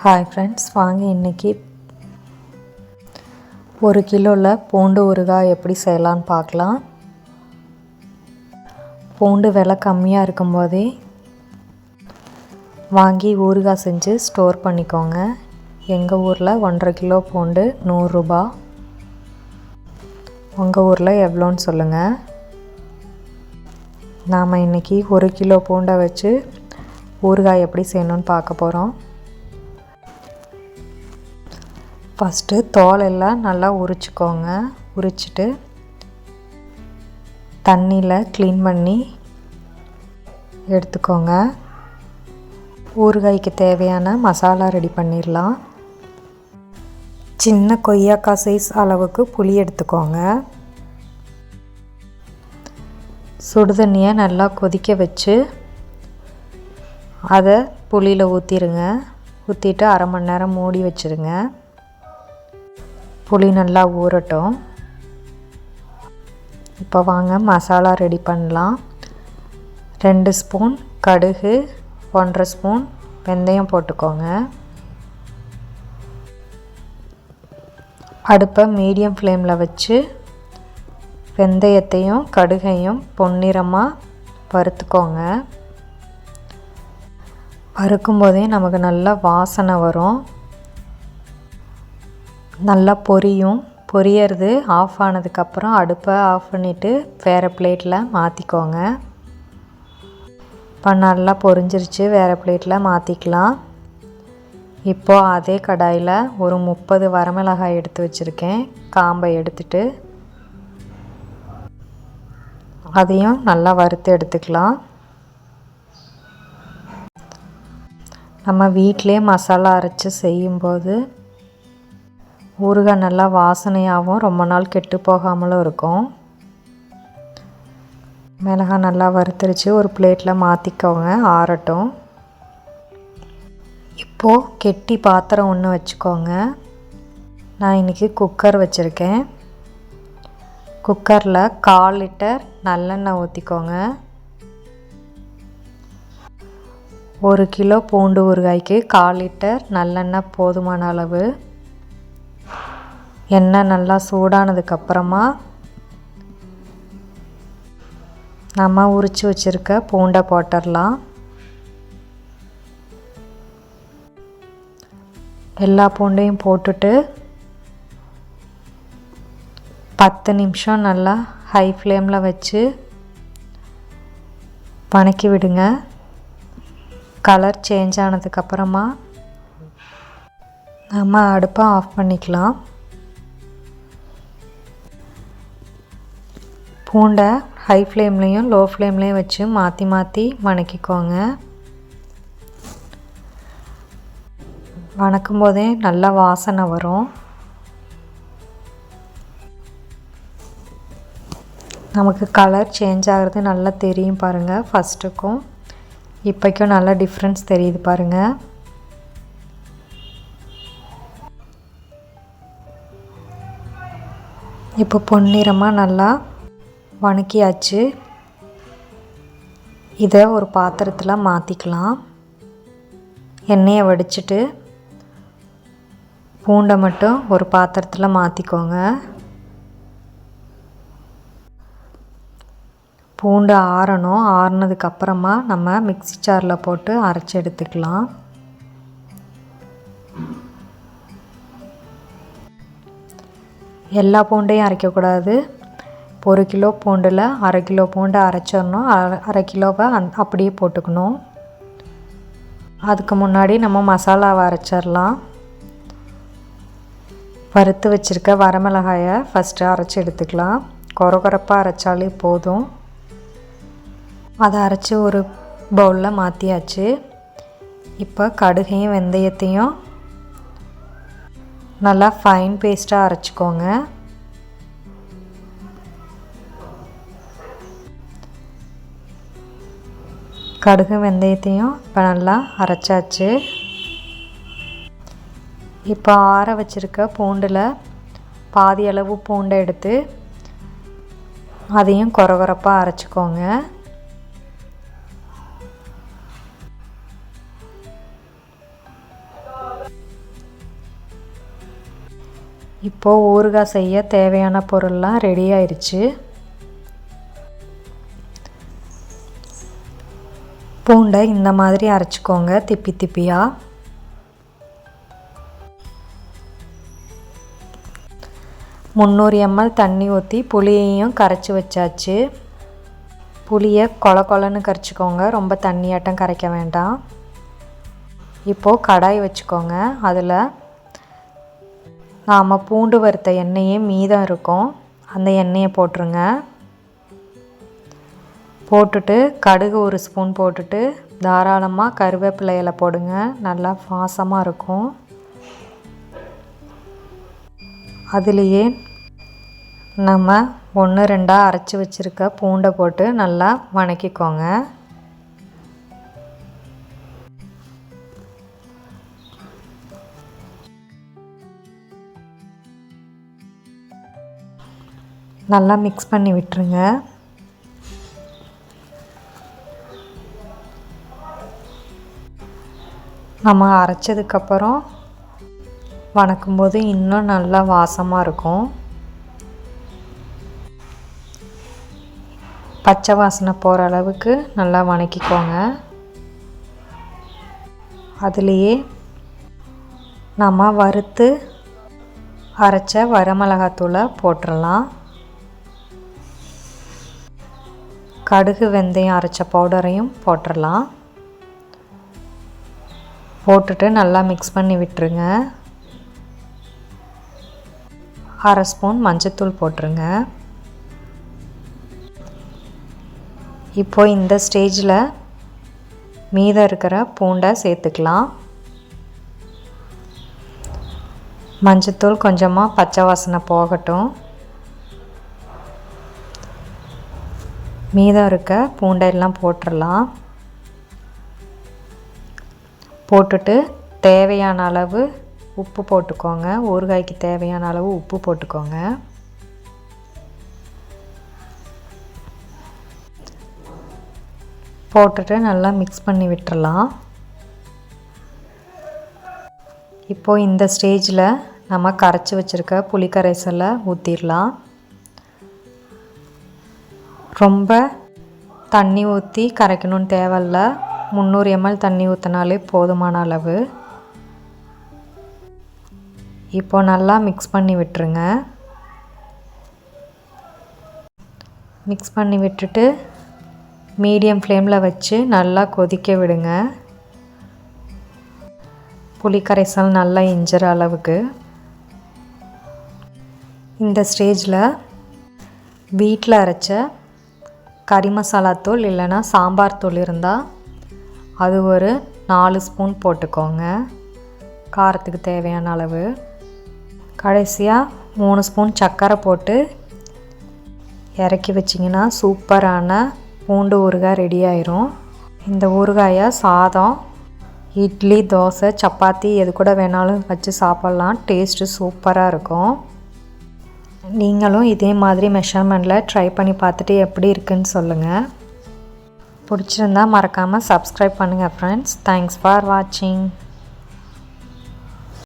Hi friends வாங்க இன்றைக்கி ஒரு கிலோவில் பூண்டு ஊறுகாய் எப்படி செய்யலான்னு பார்க்கலாம். பூண்டு விலை கம்மியாக இருக்கும்போதே வாங்கி ஊறுகாய் செஞ்சு ஸ்டோர் பண்ணிக்கோங்க. எங்கள் ஊரில் ஒன்றரை கிலோ பூண்டு நூறுரூபா உங்கள் ஊரில் எவ்வளோன்னு சொல்லுங்கள் நாம் இன்றைக்கி ஒரு கிலோ பூண்டை வச்சு ஊறுகாய் எப்படி செய்யணும்னு பார்க்க போகிறோம் ஃபஸ்ட்டு தோலெல்லாம் நல்லா உரிச்சிக்கோங்க. உரிச்சிட்டு தண்ணியில் க்ளீன் பண்ணி எடுத்துக்கோங்க. ஊறுகாய்க்கு தேவையான மசாலா ரெடி பண்ணிடலாம். சின்ன கொய்யாக்காய் சைஸ் அளவுக்கு புளி எடுத்துக்கோங்க. சுடுதண்ணியை நல்லா கொதிக்க வச்சு அதை புளியில் ஊற்றிடுங்க ஊற்றிட்டு அரை மணி நேரம் மூடி வச்சுருங்க. புளி நல்லா ஊறட்டும். இப்போ வாங்க மசாலா ரெடி பண்ணலாம். ரெண்டு ஸ்பூன் கடுகு ஒன்றரை ஸ்பூன் வெந்தயம் போட்டுக்கோங்க. அடுப்பை மீடியம் ஃப்ளேமில் வச்சு வெந்தயத்தையும் கடுகையும் பொன்னிறமாக வறுத்துக்கோங்க. வறுக்கும்போதே நமக்கு நல்லா வாசனை வரும். நல்லா பொரியும். பொரியறது ஆஃப் ஆனதுக்கப்புறம் அடுப்பை ஆஃப் பண்ணிவிட்டு வேறு பிளேட்டில் மாற்றிக்கோங்க இப்போ நல்லா பொரிஞ்சிருச்சு. வேறு பிளேட்டில் மாற்றிக்கலாம் இப்போது அதே கடாயில் ஒரு முப்பது வரமிளகாய் எடுத்து வச்சுருக்கேன். காம்பை எடுத்துட்டு அதையும் நல்லா வறுத்து எடுத்துக்கலாம். நம்ம வீட்டிலே மசாலா அரைச்சி செய்யும்போது ஊறுகாய் நல்லா வாசனையாகவும் ரொம்ப நாள் கெட்டு போகாமலும் இருக்கும். மிளகாய் நல்லா வறுத்துருச்சு. ஒரு பிளேட்டில் மாற்றிக்கோங்க ஆறட்டும். இப்போது கெட்டி பாத்திரம் ஒன்று வச்சுக்கோங்க. நான் இன்றைக்கி குக்கர் வச்சுருக்கேன். குக்கரில் கால் லிட்டர் நல்லெண்ணெய் ஊற்றிக்கோங்க ஒரு கிலோ பூண்டு ஊறுகாய்க்கு கால் லிட்டர் நல்லெண்ணெய் போதுமான அளவு எண்ணெய் நல்லா சூடானதுக்கப்புறமா நம்ம உரித்து வச்சுருக்க பூண்டை போட்டுடலாம். எல்லா பூண்டையும் போட்டுட்டு பத்து நிமிஷம் நல்லா ஹை ஃப்ளேமில் வச்சு வணக்கி விடுங்க. கலர் சேஞ்ச் ஆனதுக்கப்புறமா நம்ம அடுப்பை ஆஃப் பண்ணிக்கலாம். பூண்டை ஹை ஃப்ளேம்லேயும் லோ ஃப்ளேம்லேயும் வச்சு மாற்றி மாற்றி வணக்கிக்கோங்க. வணக்கும் போதே நல்ல வாசனை வரும். நமக்கு கலர் சேஞ்ச் ஆகிறது நல்லா தெரியும் பாருங்கள் ஃபஸ்ட்டுக்கும் இப்போக்கும் நல்லா டிஃப்ரென்ஸ் தெரியுது பாருங்கள் இப்போ பொன்னிறமாக நல்லா வணக்கியாச்சு. இதை ஒரு பாத்திரத்தில் மாற்றிக்கலாம் எண்ணெயை வடிச்சிட்டு பூண்டை மட்டும் ஒரு பாத்திரத்தில் மாற்றிக்கோங்க பூண்டு ஆறணும். ஆறுனதுக்கப்புறமா நம்ம மிக்சி ஜாரில் போட்டு அரைச்சி எடுத்துக்கலாம். எல்லா பூண்டையும் அரைக்கக்கூடாது. ஒரு கிலோ பூண்டில் அரை கிலோ பூண்டை அரைச்சிடணும். அரை அரை கிலோவை அந் அப்படியே போட்டுக்கணும். அதுக்கு முன்னாடி நம்ம மசாலாவை அரைச்சிடலாம். வறுத்து வச்சுருக்க வரமிளகாயை ஃபஸ்ட்டு அரைச்சி எடுத்துக்கலாம். கொரகொரப்பாக அரைச்சாலே போதும். அதை அரைச்சி ஒரு பவுலில் மாற்றியாச்சு இப்போ கடுகையும் வெந்தயத்தையும் நல்லா ஃபைன் பேஸ்ட்டாக அரைச்சிக்கோங்க. கடுகு வெந்தயத்தையும் இப்போ நல்லா அரைச்சாச்சு. இப்போ ஆற வச்சிருக்க பூண்டில் பாதி அளவு பூண்டை எடுத்து அதையும் குறகுறப்பாக அரைச்சிக்கோங்க. இப்போது ஊறுகாய் செய்ய தேவையான பொருள்லாம் ரெடி ஆயிடுச்சு பூண்டை இந்த மாதிரி அரைச்சிக்கோங்க திப்பி திப்பியாக முந்நூறு எம்எல் தண்ணி ஊற்றி புளியையும் கரைச்சி வச்சாச்சு. புளியை கொல கொலன்னு கரைச்சிக்கோங்க ரொம்ப தண்ணியாட்டம் கரைக்க வேண்டாம். இப்போது கடாய் வச்சுக்கோங்க அதில் நாம் பூண்டு வறுத்த எண்ணெயே மீதம் இருக்கும். அந்த எண்ணெயை போட்டுருங்க. போட்டுட்டு கடுகு ஒரு ஸ்பூன் போட்டுட்டு தாராளமாக கருவேப்பிலை இலை போடுங்க. நல்லா வாசமாக இருக்கும். அதுலேயே நம்ம ஒன்று ரெண்டாக அரைச்சி வச்சுருக்க பூண்டை போட்டு நல்லா வணக்கிக்கோங்க. நல்லா மிக்ஸ் பண்ணி விட்டுருங்க. நம்ம அரைச்சதுக்கப்புறம் வணக்கும்போது இன்னும் நல்லா வாசமாக இருக்கும். பச்சை வாசனை போகிற அளவுக்கு நல்லா வணக்கிக்கோங்க. அதுலேயே நம்ம வறுத்து அரைச்ச வரமிளகாத்தூளை போட்டுடலாம் கடுகு வெந்தயம் அரைச்ச பவுடரையும் போட்டுடலாம் போட்டுட்டு நல்லா மிக்ஸ் பண்ணி விட்டுருங்க. அரை ஸ்பூன் மஞ்சத்தூள் போட்டுருங்க. இப்போ இந்த ஸ்டேஜில் மீதம் இருக்கிற பூண்டை சேர்த்துக்கலாம். மஞ்சத்தூள் கொஞ்சமாக பச்சை வாசனை போகட்டும். மீதம் இருக்க பூண்டை எல்லாம் போட்டுடலாம் போட்டுட்டு தேவையான அளவு உப்பு போட்டுக்கோங்க. ஊறுகாய்க்கு தேவையான அளவு உப்பு போட்டுக்கோங்க. போட்டுட்டு நல்லா மிக்ஸ் பண்ணி விட்டுறலாம். இப்போது இந்த ஸ்டேஜில் நம்ம கரைச்சி வச்சுருக்க புளி கரைசலை ஊற்றிடலாம் ரொம்ப தண்ணி ஊற்றி கரைக்கணும்னு தேவையில்ல. முந்நூறு எம்எல் தண்ணி ஊற்றினாலே போதுமான அளவு. இப்போ நல்லா மிக்ஸ் பண்ணி விட்டுருங்க. மிக்ஸ் பண்ணி விட்டுட்டு மீடியம் ஃப்ளேமில் வச்சு நல்லா கொதிக்க விடுங்க. புளி கரைசல் நல்லா இஞ்சிற அளவுக்கு. இந்த ஸ்டேஜில் வீட்டில் அரைச்ச கறி மசாலா தூள் இல்லைன்னா சாம்பார் தூள் இருந்தால் அது ஒரு நாலு ஸ்பூன் போட்டுக்கோங்க. காரத்துக்கு தேவையான அளவு. கடைசியாக மூணு ஸ்பூன் சர்க்கரை போட்டு இறக்கி வச்சிங்கன்னா சூப்பரான பூண்டு ஊறுகாய் ரெடி ஆயிரும். இந்த ஊறுகாயை சாதம் இட்லி தோசை சப்பாத்தி எது கூட வேணாலும் வச்சு சாப்பிட்லாம். டேஸ்ட்டு சூப்பராக இருக்கும். நீங்களும் இதே மாதிரி மெஷர்மெண்ட்டில் ட்ரை பண்ணி பார்த்துட்டு எப்படி இருக்குன்னு சொல்லுங்கள் பிடிச்சிருந்தா மறக்காமல் சப்ஸ்கிரைப் பண்ணுங்கள் ஃப்ரெண்ட்ஸ் தேங்க்ஸ் ஃபார் வாட்சிங்